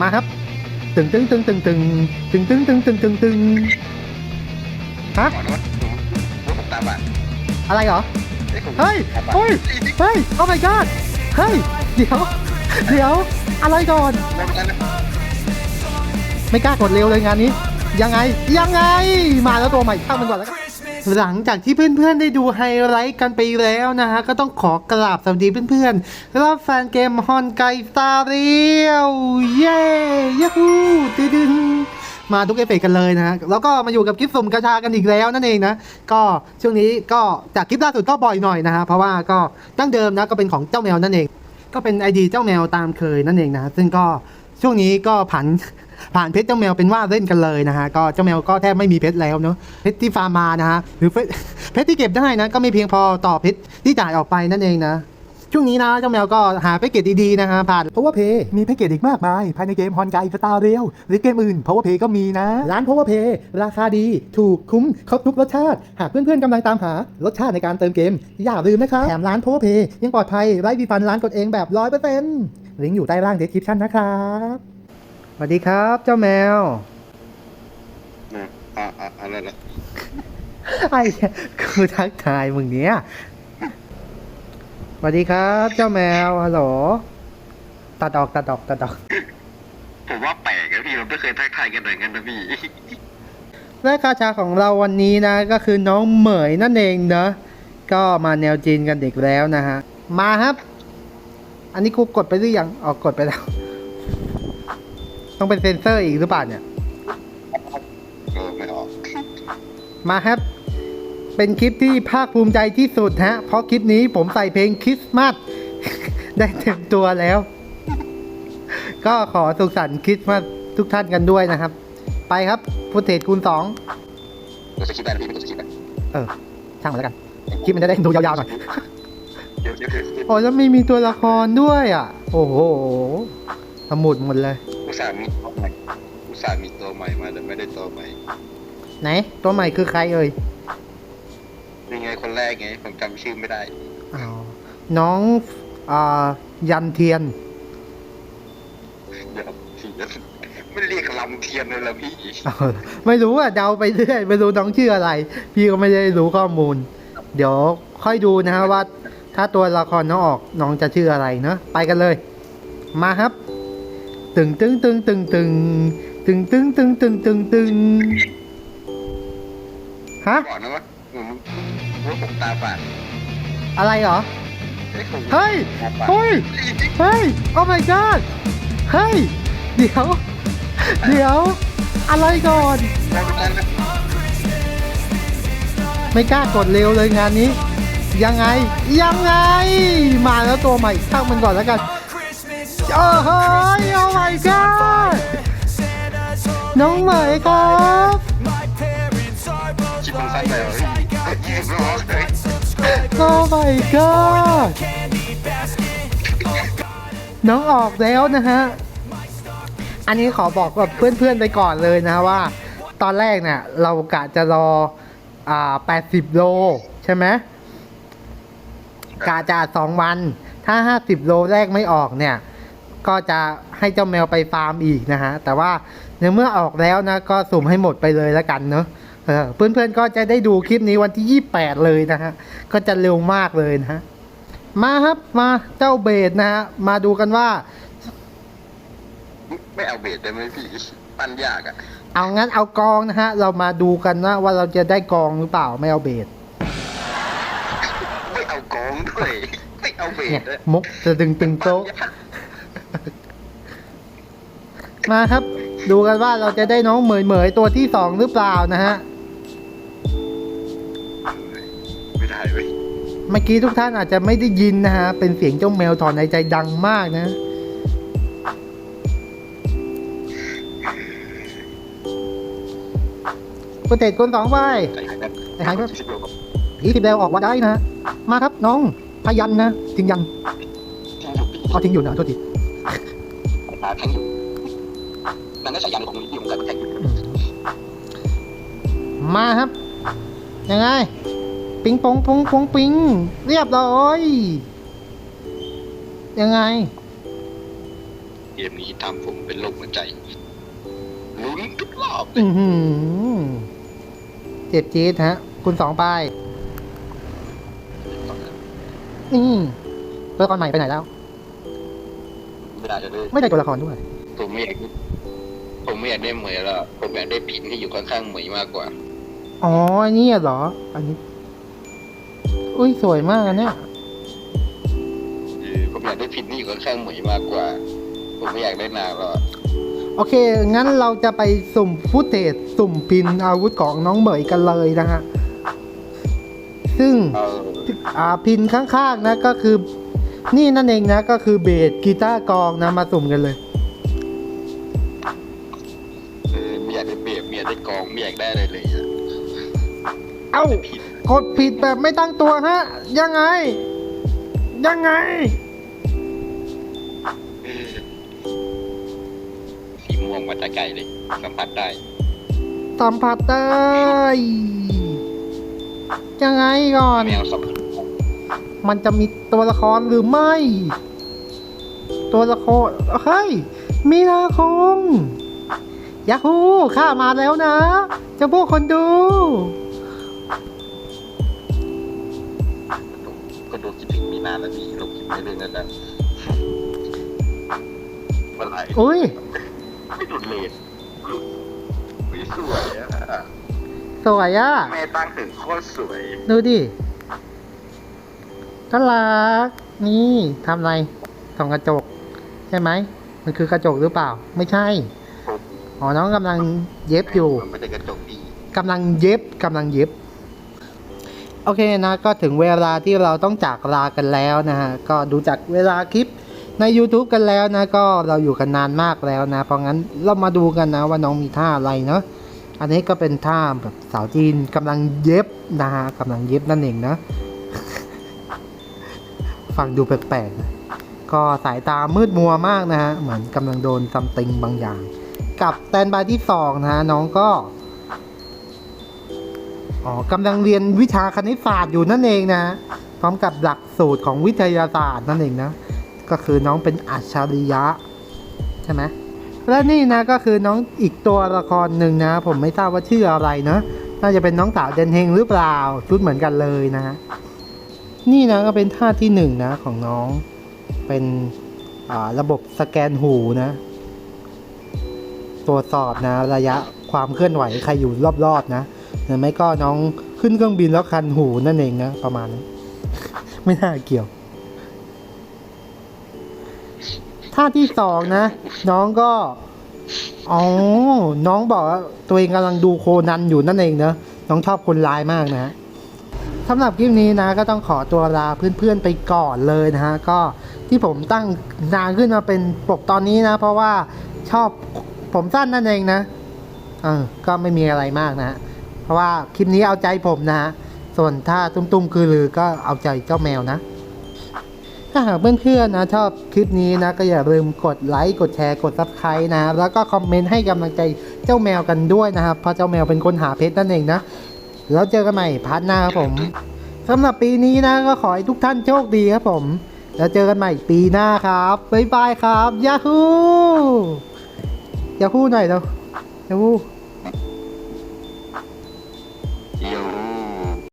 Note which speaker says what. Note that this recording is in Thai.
Speaker 1: มาครับ ตึงตึงตึงตึงตึงตึงตึงตึงตึงตึงตึงฮะ
Speaker 2: อนนะว่าผมตาบอด
Speaker 1: อะไรเหรอ
Speaker 2: เฮ้ยผม
Speaker 1: เฮ้ย
Speaker 2: ตาบอด
Speaker 1: เฮ้ย เฮ้ย โอ้ my god เฮ้ย เดี๋ยว เดี๋ยว อะไรก่อน
Speaker 2: ไม่เป็นไรนะ
Speaker 1: ไม่กล้ากดเร็วเลยงานนี้ ยังไง ยังไง มาแล้วตัวใหม่ข้ามมันก่อนแล้วกัน หลังจากที่เพื่อนๆได้ดูไฮไลท์กันไปแล้วนะฮะ ก็ต้องขอกราบสวัสดีเพื่อนๆแล้วแฟนเกมฮอนไกสตาร์เรียวเย้ยูฮูตึดึงมาทุกเอฟเฟกต์กันเลยนะฮะ แล้วก็มาอยู่กับกิฟสุ่มกระชากันอีกแล้วนั่นเองนะ ก็ช่วงนี้ก็จากคลิปล่าสุดก็บ่อยหน่อยนะฮะ เพราะว่าก็ตั้งเดิมนะก็เป็นของเจ้าแมวนั่นเอง ก็เป็น ID เจ้าแมวตามเคยนั่นเองนะ ซึ่งก็ช่วงนี้ก็ผัน ผ่านเพชรเจ้าแมวเป็นว่าเล่นกันเลยนะฮะก็เจ้าแมวก็แทบไม่มีเพชรแล้วเนาะเพชรที่ฟาร์มมานะฮะหรือเพชรเพชรที่เก็บได้นะก็ไม่เพียงพอต่อเพชรที่จ่ายออกไปนั่นเองนะช่วงนี้นะเจ้าแมวก็หาแพ็กเกจดีๆนะฮะผ่าน
Speaker 3: Power Play มีแพ็กเกจอีกมากมาย ภายในเกมฮอนไกสตาร์เรียวหรือเกมอื่น Power Play ก็มีนะ ร้าน Power Play ราคาดีถูกคุ้มครบทุกรสชาติ หากเพื่อนๆกำลังตามหารสชาติในการเติมเกม อย่าลืมนะครับ แถมร้าน Power Play ยังปลอดภัยไร้วีฟันร้านกดเองแบบ 100%ลิงก์อยู่ใต้ล่าง description นะครับ
Speaker 1: ส วัสดีครับ เจ้าแมว
Speaker 2: นะอ่าอ่าอะไรนะ
Speaker 1: ไอ้คือทักทายมึงเนี้ยสวัสดีครับ เจ้าแมวฮัลโหลตัดออกตัดออกตัดออก
Speaker 2: ผมว่าแปลกนะพี่เราไม่เคยทักทายกันเลยกันนะพี่
Speaker 1: และกาชาของเราวันนี้นะ ก็คือน้องเหมยนั่นเองเนอะก็มาแนวจีนกันเด็กแล้วนะฮะ มาครับ อันนี้กูกดไปหรือยังออกกดไปแล้ว ต้องเป็นเซนเซอร์อีกหรือเปล่าเนี่ย
Speaker 2: เออไม่ออก
Speaker 1: มาครับ เป็นคลิปที่ภาคภูมิใจที่สุดฮะ เพราะคลิปนี้ผมใส่เพลงคริสต์มาส ได้เต็มตัวแล้ว ก็ขอสุขสันต์คริสต์มาสทุกท่านกันด้วยนะครับ ไปครับฟุตเทจคูณสอง
Speaker 2: กดสกิปได้นะพี่ไม่กดสกิปได้
Speaker 1: เออ ช่างมันแล้วกัน คลิปมันจะได้ดูยาวๆหน่อย
Speaker 2: เดี๋ยวเดี๋ยวเดี๋ยวเดี๋ยว
Speaker 1: โอ้แล้วไม่มีตัวละครด้วยอะ โอ้โหสมุดหมดเลย
Speaker 2: อุตส่าห์มีตัวใหม่อุตส่าห์มีตัวใหม่มาแต่ไม่ได้ตัวใหม่
Speaker 1: ไหน ตัวใหม่คือใครเอ่ย
Speaker 2: ยังไงคนแรกไงผมจำชื่อไม่ได้
Speaker 1: อ๋อน้องอ่ายันเทียน
Speaker 2: เดี๋ยวทีเดียวไม่ได้เรียกลำเทียนเลยละพี่
Speaker 1: เออไม่รู้อะเดาไปเรื่อยไม่รู้น้องชื่ออะไร พี่ก็ไม่ได้รู้ข้อมูล เดี๋ยวค่อยดูนะฮะว่า ถ้าตัวละครน้องออกน้องจะชื่ออะไรเนอะไปกันเลย มาครับ ตึงตึงตึงตึงตึงตึงตึงตึงตึงตึงตึงฮะ
Speaker 2: ก่อนนะว่าผมว่าผมตาบอด
Speaker 1: อะไรเหรอ
Speaker 2: เฮ้ยผม
Speaker 1: เฮ้ย
Speaker 2: ตาบอด
Speaker 1: เฮ้ย เฮ้ย โอ้ my god เฮ้ย เดี๋ยว เดี๋ยว อะไรก่อน
Speaker 2: ไม่เป็นไรนะ
Speaker 1: ไม่กล้ากดเร็วเลยงานนี้ ยังไง ยังไง มาแล้วตัวใหม่ช่างมันก่อนแล้วกัน โอ้โหโอ้ my god น้องเหมยครับ
Speaker 2: คลิปมันสั้นไปเหรอพี่ยิงไม่ออกเลย
Speaker 1: โอ้ my god น้องออกแล้วนะฮะ อันนี้ขอบอกกับเพื่อนๆไปก่อนเลยนะว่า ตอนแรกเนี่ยเรากะจะรอ อ่า 80 โล ใช่ไหมกะจะสองวัน ถ้า 50 โลแรกไม่ออกเนี่ย ก็จะให้เจ้าแมวไปฟาร์มอีกนะฮะ แต่ว่าในเมื่อออกแล้วนะก็สุ่มให้หมดไปเลยแล้วกันเนาะเออเพื่อนๆก็จะได้ดูคลิปนี้วันที่ 28 เลยนะฮะ ก็จะเร็วมากเลยนะฮะ มาครับมาเจ้าเบสนะฮะ มาดูกันว่า
Speaker 2: ไม่เอาเบสได้ไหมพี่ปั้นยากอะ
Speaker 1: เอางั้นเอากองนะฮะ เรามาดูกันนะว่าเราจะได้กองหรือเปล่าไม่เอาเบส
Speaker 2: ไม่เอากองด้วยไม่เอาเบ
Speaker 1: เนี่ย
Speaker 2: สด้วย
Speaker 1: มุกจะดึงตึงโต๊ะ มาครับ ดูกันว่าเราจะได้น้องเหมยเหมยตัวที่สองหรือเปล่านะฮะ
Speaker 2: ไม่ได้เว้ย
Speaker 1: เมื่อกี้ทุกท่านอาจจะไม่ได้ยินนะฮะ เป็นเสียงเจ้าแมวถอนในใจดังมากนะกุเตจคนสองไป
Speaker 2: ไอ้แบบ
Speaker 1: ไอ้หายครับ
Speaker 2: สิบโลกับ
Speaker 1: ผีสิบแล้วออกมาได้นะ มาครับน้องพยันนะทิ้งยัง
Speaker 2: ทิ้งอยู่พี่
Speaker 1: เอาทิ้งอยู่นะโทษที
Speaker 2: ตาแข็งอยู่ นั่นได้ใส่ยันของพี่ผมใส่แข็งอยู่
Speaker 1: มาครับ ยังไง ปิงปองปองปองปิง เรียบร้อย ยังไง
Speaker 2: พกมนี้ทำผมเป็นโรคหัวใจลุ้นทุกรอบ
Speaker 1: อือหือเจ็บจี๊ดฮะ คุณสองไปอืมตัวละครใหม่ไปไหนแล้ว
Speaker 2: ไม่ได้จะได้
Speaker 1: ไม่ได้ตัวละครด้วย
Speaker 2: ผมไม่อยากผมไม่อยากได้เหมยแล้วผมอยากได้พินที่อยู่ข้างๆเหมยมากกว่า
Speaker 1: อ๋ออันนี้เหรอ อันนี้ อุ้ยสวยมากอันเนี่ย
Speaker 2: เออผมอยากได้พินที่อยู่ข้างๆเหมยมากกว่า ผมไม่อยากได้นางแล้ว
Speaker 1: โอเค งั้นเราจะไปสุ่มฟุตเทจสุ่มพินอาวุธของน้องเหมยกันเลยนะฮะ ซึ่ง
Speaker 2: เออ
Speaker 1: อ่าพินข้างๆนะก็คือ นี่นั่นเองนะก็คือเบสกีตาร์กลองนะมาสุ่มกันเลย
Speaker 2: องไม่อยากได้อะไรเลยอะ
Speaker 1: เอ้า
Speaker 2: พิน
Speaker 1: กดผิดแบบไม่ตั้งตัวฮะ ยังไง ยังไง
Speaker 2: เออสีม่วงมาแต่ไกลเลยสัมผัสได้
Speaker 1: สัมผัสได้ ยังไงก่อน
Speaker 2: แมวสัมผัส
Speaker 1: มันจะมีตัวละครหรือไม่ ตัวละครเฮ้ยมีนาคง ยาฮูข้ามาแล้วนะเจะพวกคนดู
Speaker 2: ก็ดูคิดถึงมีนานแล้วดีลงคลิปไม่เรื่องนั้นนะเมื่อไหร่
Speaker 1: อุ้ย
Speaker 2: ไม่หลุดเลนไม่สวยอะ
Speaker 1: สวยอะ
Speaker 2: แม่ตั้งถึงโคตรสวย
Speaker 1: ดูดิน่ารักนี่ทำอะไรส่องกระจก ใช่ไหม มันคือกระจกหรือเปล่า ไม่ใช่ อ๋อน้องกำลังเย็บอยู่
Speaker 2: มันไม่ได้กระจกดี
Speaker 1: กำลังเย็บกำลังเย็บ โอเคนะก็ถึงเวลาที่เราต้องจากลากันแล้วนะฮะก็ดูจากเวลาคลิปใน YouTube กันแล้วนะก็เราอยู่กันนานมากแล้วนะ เพราะงั้นเรามาดูกันนะว่าน้องมีท่าอะไรเนาะอันนี้ก็เป็นท่าแบบสาวจีนกำลังเย็บนะฮะกำลังเย็บนั่นเองนะฟังดูแปลกๆนะก็สายตามืดมัวมากนะฮะเหมือนกำลังโดนซัมติงบางอย่าง กับแตนบายที่สองนะน้องก็อ๋อกำลังเรียนวิชาคณิตศาสตร์อยู่นั่นเองนะพร้อมกับหลักสูตรของวิทยาศาสตร์นั่นเองนะก็คือน้องเป็นอัจฉริยะใช่ไหมและนี่นะก็คือน้องอีกตัวละครหนึ่งนะ ผมไม่ทราบว่าชื่ออะไรนะน่าจะเป็นน้องสาวเดนเฮงหรือเปล่าชุดเหมือนกันเลยนะฮะนี่นะก็เป็นท่าที่หนึ่งนะของน้องเป็นอ่าระบบสแกนหูนะ ตรวจสอบนะ ระยะความเคลื่อนไหวใครอยู่รอบๆนะหรือไม่ก็น้องขึ้นเครื่องบินแล้วคันหูนั่นเองนะประมาณนั้นไม่น่าเกี่ยวท่าที่สองนะ น้องก็อ๋อน้องบอกว่าตัวเองกำลังดูโคนันอยู่นั่นเองนะน้องชอบคนร้ายมากนะสำหรับคลิปนี้นะ ก็ต้องขอตัวลาเพื่อนๆไปก่อนเลยนะฮะก็ที่ผมตั้งนานขึ้นมาเป็นปกตอนนี้นะ เพราะว่าชอบ ผมสั้นนั่นเองนะ เออ ก็ไม่มีอะไรมากนะฮะเพราะว่าคลิปนี้เอาใจผมนะฮะ ส่วนถ้าตุ้มๆคือลือก็เอาใจเจ้าแมวนะ ถ้าหากเพื่อนๆนะ ชอบคลิปนี้นะ ก็อย่าลืมกดไลค์ กดแชร์ กด subscribe นะ แล้วก็คอมเมนต์ให้กำลังใจเจ้าแมวกันด้วยนะครับ เพราะเจ้าแมวเป็นคนหาเพชรนั่นเองนะ แล้วเจอกันใหม่พาร์ทหน้าครับผมสำหรับปีนี้นะก็ขอให้ทุกท่านโชคดีครับผม แล้วเจอกันใหม่ปีหน้าครับ บ๊ายบายครับ ยาฮู ยาคูหน่อยเร็วยาคู